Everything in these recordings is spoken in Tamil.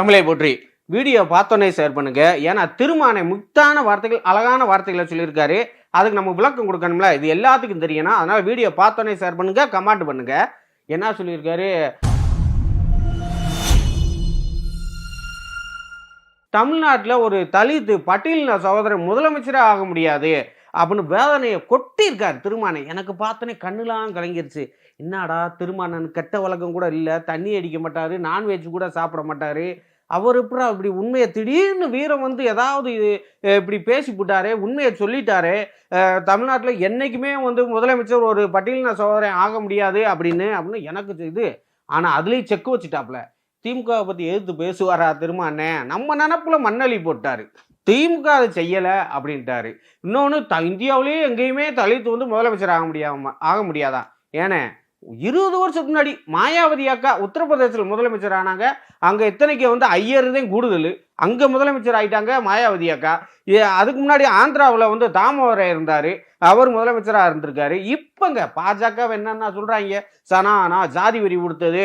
தமிழை போற்றி. வீடியோ பார்த்தோன்னே ஷேர் பண்ணுங்க. ஏன்னா திருமானை முக்தான வார்த்தைகள் அழகான வார்த்தைகளை சொல்லியிருக்காரு. அதுக்கு நம்ம விளக்கம் கொடுக்கணும்ல. இது எல்லாத்துக்கும் தெரியணும் அதனால வீடியோ பார்த்தோன்னே ஷேர் பண்ணுங்க கமெண்ட் பண்ணுங்க. என்ன சொல்லியிருக்காரு? தமிழ்நாட்டில் ஒரு தலித்து பட்டியலின சகோதரன் முதலமைச்சராக ஆக முடியாது. அப்படின்னு வேதனையை கொட்டியிருக்கார் திருமானை எனக்கு பார்த்தோன்னே கண்ணுலாம் கலங்கிருச்சு. என்னடா திருமானன் கெட்ட வழக்கம் கூட இல்லை. தண்ணி அடிக்க மாட்டார். நான்வெஜ் கூட சாப்பிட மாட்டார். அவர் எப்படி அப்படி உண்மையை திடீர்னு வீரம் வந்து ஏதாவது இது, இப்படி பேசி போட்டாரு உண்மையை சொல்லிட்டாரு தமிழ்நாட்டில் என்றைக்குமே வந்து முதலமைச்சர் ஒரு பட்டியலின சோதரன் ஆக முடியாது அப்படின்னு அப்படின்னு எனக்கு இது. ஆனால் அதுலேயும் செக் வச்சுட்டாப்ல திமுகவை பற்றி எதிர்த்து பேசுவாரா திருமானே நம்ம நினப்பில் மண்ணளி போட்டார். திமுக அதை செய்யலை அப்படின்ட்டாரு. இன்னொன்று த இந்தியாவிலேயே எங்கேயுமே தலித்து வந்து முதலமைச்சர் ஆக முடியாம ஆக முடியாதான் ஏன்னா இருபது வருஷத்துக்கு முன்னாடி மாயாவதி அக்கா உத்தரப்பிரதேசத்தில் முதலமைச்சர் ஆனாங்க. அங்கே இத்தனைக்கு வந்து ஐயர் கூடுதல். அங்கே முதலமைச்சர் ஆகிட்டாங்க மாயாவதி அக்கா. அதுக்கு முன்னாடி ஆந்திராவில் வந்து தாமோதரை இருந்தார். அவர் முதலமைச்சராக இருந்திருக்காரு. இப்போங்க பாஜக என்னென்ன சொல்கிறாங்க சனானா ஜாதி வரி கொடுத்தது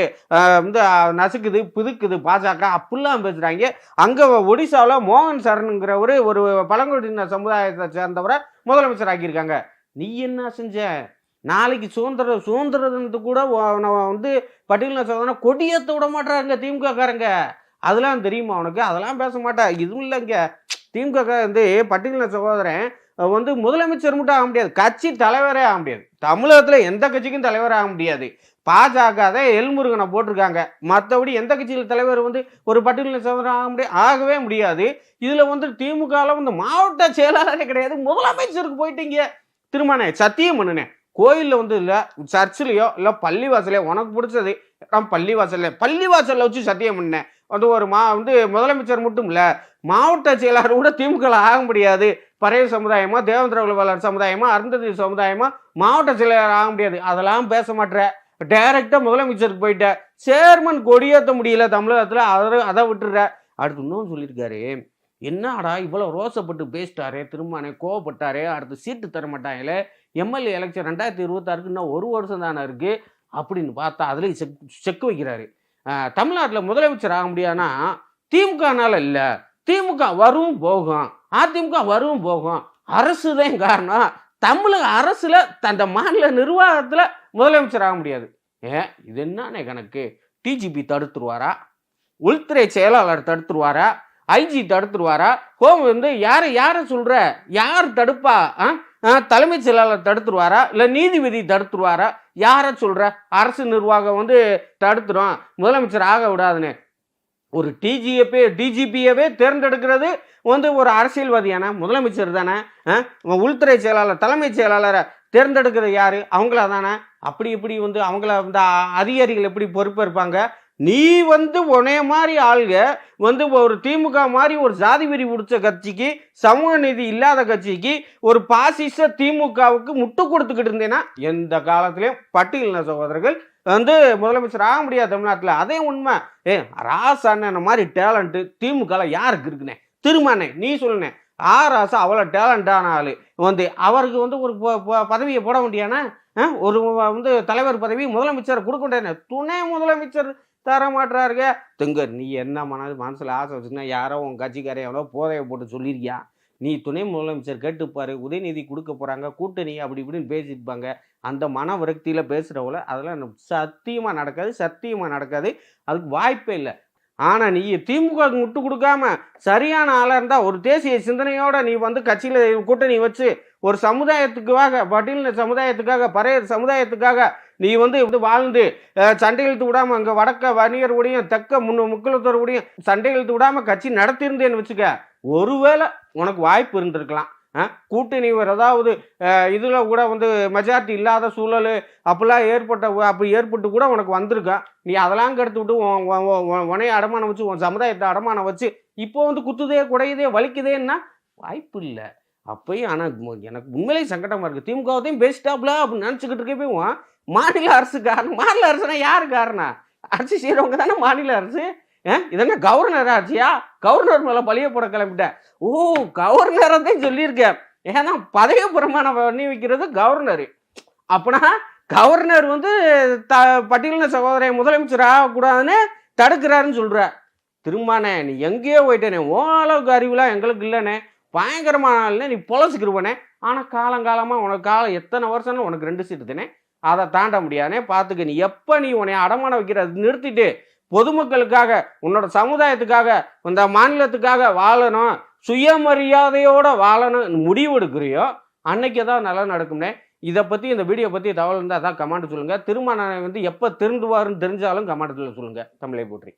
வந்து நசுக்குது புதுக்குது பாஜக அப்படிலாம் பேசுகிறாங்க அங்கே ஒடிசாவில் மோகன் சரணுங்கிறவர் ஒரு பழங்குடியின சமுதாயத்தை சேர்ந்தவரை முதலமைச்சர் ஆக்கியிருக்காங்க. நீ என்ன செஞ்ச? நாளைக்கு சுதந்திர சுதந்திர தினத்துக்கு கூட வந்து பட்டியல் சோதனை கொடியேற்ற விட மாட்டாங்க திமுகக்காரங்க. அதெல்லாம் தெரியுமா அவனுக்கு அதெல்லாம் பேச மாட்டா. இதுவும் இல்லைங்க. திமுக வந்து பட்டியலின சகோதரன் வந்து முதலமைச்சர் மட்டும் ஆக முடியாது. கட்சி தலைவரே ஆக முடியாது. தமிழகத்தில் எந்த கட்சிக்கும் தலைவர் ஆக முடியாது. பாஜக தான் எல்முருகனை போட்டிருக்காங்க. மற்றபடி எந்த கட்சியில் தலைவர் வந்து ஒரு பட்டியலின சகோதரன் ஆக முடியாது ஆகவே முடியாது. இதில் வந்து திமுகவில் வந்து மாவட்ட செயலாளரே கிடையாது. முதலமைச்சருக்கு போயிட்டீங்க. திருமணே சத்தியம் பண்ணுனேன் கோயிலில் வந்து இல்லை சர்ச்சிலையோ இல்லை பள்ளிவாசலையோ உனக்கு பிடிச்சது நான் பள்ளிவாசலில் பள்ளிவாசலில் வச்சு சத்தியம் பண்ணேன். வந்து ஒரு மா வந்து முதலமைச்சர் மட்டும் இல்லை மாவட்ட செயலாளர் கூட திமுக ஆக முடியாது. பறைய சமுதாயமா தேவேந்திர குலவாளர் சமுதாயமா அருந்ததி சமுதாயமா மாவட்ட செயலாளர் ஆக முடியாது. அதெல்லாம் பேச மாட்டேற. டைரக்டா முதலமைச்சருக்கு போயிட்ட. சேர்மன் கொடியேற்ற முடியல தமிழகத்தில் அதை அதை விட்டுற. அடுத்து இன்னும் சொல்லியிருக்காரு. என்னடா இவ்வளோ ரோசப்பட்டு பேசிட்டாரே திருமானே கோவப்பட்டாரே அடுத்து சீட்டு தர எம்எல்ஏ எலெக்ஷன் ரெண்டாயிரத்தி இருபத்தாறுக்கு இன்னும் ஒரு வருஷம் தானே இருக்குது அப்படின்னு பார்த்தா அதுலேயும் செக் செக் வைக்கிறாரு. தமிழ்நாட்டில் முதலமைச்சர் ஆக முடியாதுன்னா திமுகனால இல்லை திமுக வரும் போகும் அதிமுக வரும் போகும். அரசு தான் காரணம். தமிழக அரசில் அந்த மாநில நிர்வாகத்தில் முதலமைச்சர் ஆக முடியாது. ஏன் இது என்னண்ணே கணக்கு? டிஜிபி தடுத்துருவாரா? உள்துறை செயலாளர் தடுத்துருவாரா? ஐஜி தடுத்துருவாரா? கோவம் வந்து யாரை யாரை சொல்கிற யார் தடுப்பா? ஆ? தலைமைச் செயலாளர் தடுத்துருவாரா? இல்லை நீதிபதி தடுத்துருவாரா? யாரை சொல்கிற அரசு நிர்வாகம் வந்து தடுத்துரும். முதலமைச்சர் ஆக விடாதுன்னு. ஒரு டிஜிஎப்பே டிஜிபியவே தேர்ந்தெடுக்கிறது வந்து ஒரு அரசியல்வாதியான? முதலமைச்சர் தானே? ஆ? உள்துறை செயலாளர் தலைமைச் செயலாளரை தேர்ந்தெடுக்கிறது யார்? அவங்களா தானே? அப்படி இப்படி வந்து அவங்கள வந்து அதிகாரிகள் எப்படி பொறுப்பேற்பாங்க? நீ வந்து உனைய மாதிரி ஆளுங்க வந்து ஒரு திமுக மாதிரி ஒரு ஜாதி வெறி பிடிச்ச கட்சிக்கு சமூக நீதி இல்லாத கட்சிக்கு ஒரு பாசிச திமுகவுக்கு முட்டு கொடுத்துக்கிட்டு இருந்தேன்னா எந்த காலத்திலையும் பட்டியலின சகோதரர்கள் வந்து முதலமைச்சர் ஆக முடியாது தமிழ்நாட்டில். அதே உண்மை. ஏ ராசா அண்ணன் மாதிரி டேலண்ட்டு திமுகவில் யாருக்கு இருக்குண்ணே திருமணே நீ சொல்லுனே ஆ ராசா அவ்வளோ டேலண்டான ஆள். வந்து அவருக்கு வந்து ஒரு ப- பதவியை போட முடியானா ஆ? ஒரு வந்து தலைவர் பதவி முதலமைச்சர் கொடுக்க முடியாது துணை முதலமைச்சர் தர மாட்டாருங்க திங்கர் நீ என்ன மனது மனசில் ஆசை வச்சுன்னா யாரோ உன் கட்சிக்காரன் எவ்வளோ போதையை போட்டு சொல்லியிருக்கியா நீ துணை முதலமைச்சர் கேட்டுப்பாரு உதயநிதி கொடுக்க போகிறாங்க கூட்டணி அப்படி இப்படின்னு பேசியிருப்பாங்க. அந்த மன விரக்தியில் பேசுகிறவங்கள அதெல்லாம் சத்தியமாக நடக்காது சத்தியமாக நடக்காது. அதுக்கு வாய்ப்பே இல்லை. ஆனால் நீ திமுக முட்டு கொடுக்காம சரியான ஆளாக இருந்தால் ஒரு தேசிய சிந்தனையோட நீ வந்து கட்சியில் கூட்டணி வச்சு ஒரு சமுதாயத்துக்காக பட்டியலின சமுதாயத்துக்காக பறையர் சமுதாயத்துக்காக நீ வந்து இப்படி வாழ்ந்து சண்டை இழுத்து விடாம அங்கே வடக்க வணிகர் கூடயும் தெற்க முன்னு முக்குலத்தோர் கூடயும் சண்டை இழுத்து விடாம கட்சி நடத்தியிருந்தேன்னு வச்சுக்க ஒருவேளை உனக்கு வாய்ப்பு இருந்திருக்கலாம். கூட்டணி ஏதாவது இதில் கூட வந்து மெஜாரிட்டி இல்லாத சூழல் அப்படிலாம் ஏற்பட்ட அப்படி ஏற்பட்டு கூட உனக்கு வந்திருக்கா? நீ அதெல்லாம் கெடுத்து விட்டு உன் உனைய அடமானம் வச்சு உன் சமுதாயத்தை அடமானம் வச்சு இப்போ வந்து குத்துதே குடையுதே வலிக்குதேன்னா வாய்ப்பு இல்லை. அப்பயும் ஆனால் எனக்கு உண்மையிலேயே சங்கடமாக இருக்குது திமுகவத்தையும் பேசிட்டாப்ல அப்படின்னு நினச்சிக்கிட்டு இருக்கே உன் மாநில அரசு காரணம். மாநில அரசுனா யார் காரணம்? அரசு செய்கிறவங்க தானே மாநில அரசு. இதென்ன கவர்னர் ஆட்சியா? கவர்னர் மேலே பழிய போட கிளம்பிட்டேன். ஓ கவர்னர் தான் சொல்லியிருக்கேன். ஏன்னா பதவி பிரமாணம் பண்ணி வைக்கிறது கவர்னர். அப்படின்னா கவர்னர் வந்து த பட்டியலின சகோதரி முதலமைச்சர் ஆகக்கூடாதுன்னு தடுக்கிறாருன்னு சொல்கிற திரும்பானே நீ எங்கேயோ போயிட்டேனே. ஓ அளவுக்கு அறிவுலாம் எங்களுக்கு இல்லைண்ணே பயங்கரமான ஆளுனே நீ பொழச்சிக்கிருவனே ஆனால் காலங்காலமாக உனக்கு காலம் எத்தனை வருஷம்னு உனக்கு ரெண்டு சீட்டு தானே. அதை தாண்ட முடியாதே பார்த்துக்க. நீ எப்போ நீ உன்னை அடமான வைக்கிறது நிறுத்திட்டு பொதுமக்களுக்காக உன்னோட சமுதாயத்துக்காக இந்த மாநிலத்துக்காக வாழணும். சுயமரியாதையோட வாழணும். முடிவு எடுக்கிறியோ அன்னைக்கு தான் நல்லா நடக்கும்னே. இதை பற்றி இந்த வீடியோ பற்றி தகவல் இருந்தால் அதான் கமெண்ட் சொல்லுங்கள் திருமணம் வந்து எப்போ திருந்துவாருன்னு தெரிஞ்சாலும் கமாண்டத்தில் சொல்லுங்கள் தமிழை போற்றி.